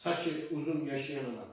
Saçı uzun yaşayan adam.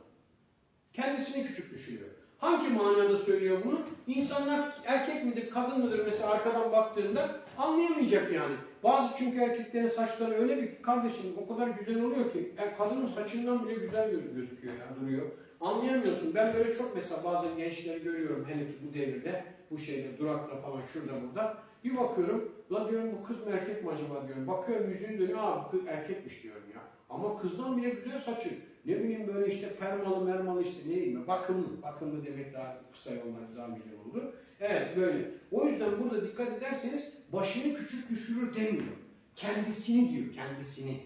Kendisini küçük düşürüyor. Hangi manada söylüyor bunu? İnsanlar erkek midir, kadın mıdır mesela arkadan baktığında anlayamayacak yani. Bazı çünkü erkeklerin saçları öyle bir kardeşim o kadar güzel oluyor ki e, kadının saçından bile güzel göz- gözüküyor ya duruyor. Anlayamıyorsun. Ben böyle çok mesela bazen gençleri görüyorum hele ki bu devirde bu şeyde durakta falan şurada burada. Bir bakıyorum la diyorum bu kız mı erkek mi acaba diyorum. Bakıyorum yüzünü dönüyor kız erkekmiş diyorum ya. Ama kızdan bile güzel saçı. Ne bileyim böyle işte permalı mermalı işte ne diyeyim bakımlı. Bakımlı demek daha kısa yollar daha güzel oldu. Evet böyle. O yüzden burada dikkat ederseniz başını küçük düşürür demiyor. Kendisini diyor kendisini.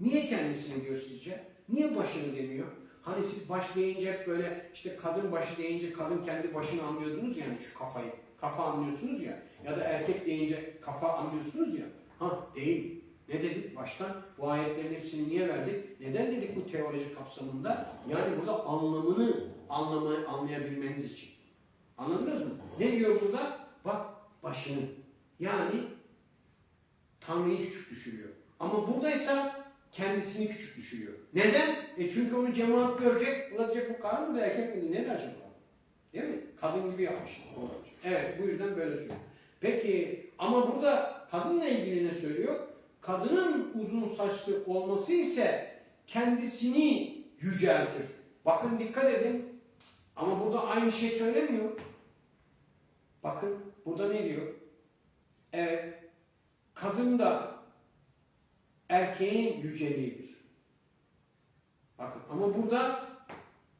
Niye kendisini diyor sizce? Niye başını demiyor? Hani siz baş deyince böyle işte kadın başı deyince kadın kendi başını anlıyordunuz yani şu kafayı. Kafa anlıyorsunuz ya. Ya da erkek deyince kafa anlıyorsunuz ya. Ha değil. Ne dedik baştan? Bu ayetlerin hepsini niye verdik? Neden dedik bu teoloji kapsamında? Yani burada anlamını anlamayı anlayabilmeniz için. Anladınız mı? Ne diyor burada? Bak başını. Yani Tanrı'yı küçük düşürüyor. Ama buradaysa kendisini küçük düşürüyor. Neden? E çünkü onu cemaat görecek. Ulan diyecek bu kadın mı da erkek miydi? Ne acaba? Değil mi? Kadın gibi yapmış. Evet bu yüzden böyle söylüyor. Peki ama burada kadınla ilgili ne söylüyor? Kadının uzun saçlı olması ise kendisini yüceltir. Bakın dikkat edin. Ama burada aynı şey söylemiyor. Bakın burada ne diyor? Evet. Kadın da erkeğin yüceliğidir. Bakın ama burada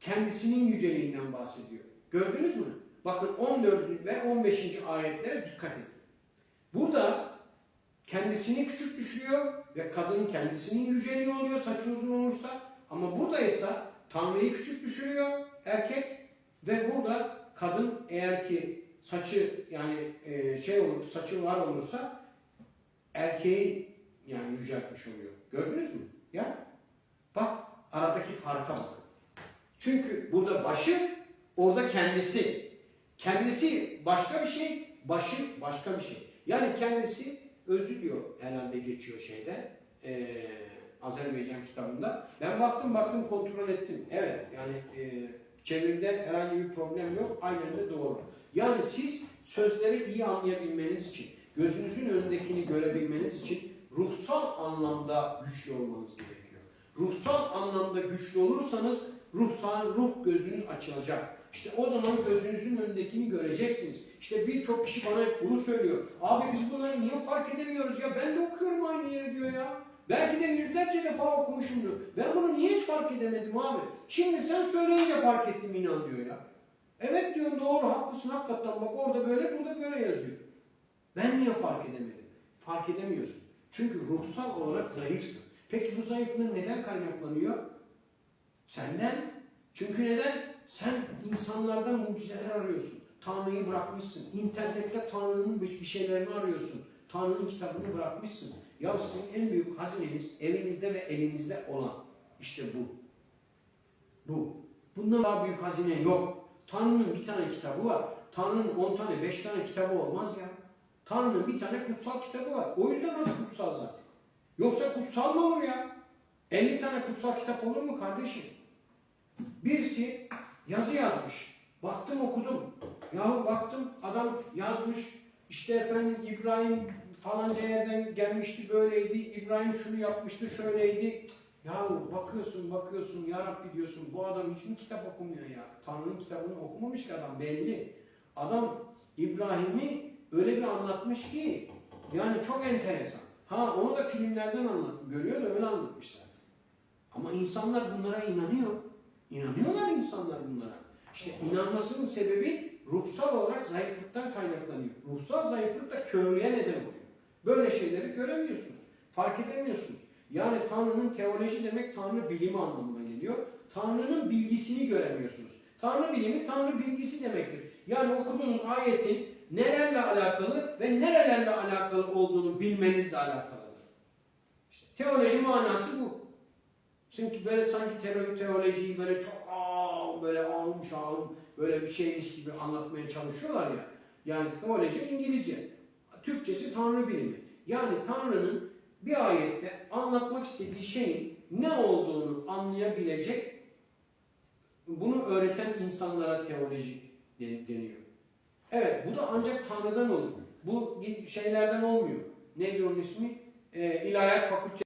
kendisinin yüceliğinden bahsediyor. Gördünüz mü? Bakın 14 ve 15. ayetlere dikkat edin. Burada kendisini küçük düşürüyor ve kadın kendisinin yüceliği oluyor saçı uzun olursa. Ama burada ise Tanrı'yı küçük düşürüyor erkek ve burada kadın eğer ki saçı yani e, şey olur, saçı var olursa erkeği yani yüceltmiş oluyor. Gördünüz mü? Ya bak aradaki farka bakın. Çünkü burada başı, orada kendisi. Kendisi başka bir şey, başı başka bir şey. Yani kendisi özü diyor herhalde geçiyor şeyde. eee, Azerbaycan kitabında. Ben baktım baktım kontrol ettim. Evet yani eee çeviride herhangi bir problem yok. Aynen de doğru. Yani siz sözleri iyi anlayabilmeniz için, gözünüzün önündekini görebilmeniz için ruhsal anlamda güçlü olmanız gerekiyor. Ruhsal anlamda güçlü olursanız ruhsal ruh gözünüz açılacak. İşte o zaman gözünüzün önündekini göreceksiniz. İşte birçok kişi bana hep bunu söylüyor. Abi biz bunları niye fark edemiyoruz ya? Ben de okuyorum aynı yeri diyor ya. Belki de yüzlerce defa okumuşumdur. Ben bunu niye hiç fark edemedim abi? Şimdi sen söyleyince fark ettim inan diyor ya. Evet diyor doğru haklısın hakikaten bak orada böyle burada böyle yazıyor. Ben niye fark edemedim? Fark edemiyorsun. Çünkü ruhsal olarak zayıfsın. Peki bu zayıflığın neden kaynaklanıyor? Senden. Çünkü neden? Sen insanlardan mucizeler arıyorsun. Tanrı'yı bırakmışsın. İnternette Tanrı'nın bir şeylerini arıyorsun. Tanrı'nın kitabını bırakmışsın. Ya sizin en büyük hazineniz evinizde ve elinizde olan. işte bu. Bu. Bundan daha büyük hazine yok. Tanrı'nın bir tane kitabı var. Tanrı'nın on tane, beş tane kitabı olmaz ya. Tanrı'nın bir tane kutsal kitabı var. O yüzden adı kutsal zaten. Yoksa kutsal mı olur ya? 50 tane kutsal kitap olur mu kardeşim? Birisi yazı yazmış. Baktım okudum. Yahu baktım adam yazmış. İşte efendim İbrahim falanca yerden gelmişti böyleydi. İbrahim şunu yapmıştı şöyleydi. Yahu bakıyorsun bakıyorsun ya Rabbi diyorsun bu adam hiç mi kitap okumuyor ya? Tanrı'nın kitabını okumamış ki adam belli. Adam İbrahim'i öyle bir anlatmış ki yani çok enteresan. Ha onu da filmlerden anlat, görüyor da öyle anlatmışlar. Ama insanlar bunlara inanıyor. İnanıyorlar insanlar bunlara. İşte inanmasının sebebi ruhsal olarak zayıflıktan kaynaklanıyor. Ruhsal zayıflık da körlüğe neden oluyor. Böyle şeyleri göremiyorsunuz. Fark edemiyorsunuz. Yani Tanrı'nın teoloji demek Tanrı bilimi anlamına geliyor. Tanrı'nın bilgisini göremiyorsunuz. Tanrı bilimi Tanrı bilgisi demektir. Yani okuduğunuz ayetin nelerle alakalı ve nerelerle alakalı olduğunu bilmenizle alakalıdır. İşte teoloji manası bu. Çünkü böyle sanki teori, teolojiyi böyle çok aa, böyle ağım şağım böyle bir şeymiş gibi anlatmaya çalışıyorlar ya. Yani teoloji İngilizce. Türkçesi Tanrı bilimi. Yani Tanrı'nın bir ayette anlatmak istediği şeyin ne olduğunu anlayabilecek, bunu öğreten insanlara teoloji den- deniyor. Evet, bu da ancak Tanrı'dan olur. Bu şeylerden olmuyor. Neydi onun ismi? Ee, İlahiyat Fakültesi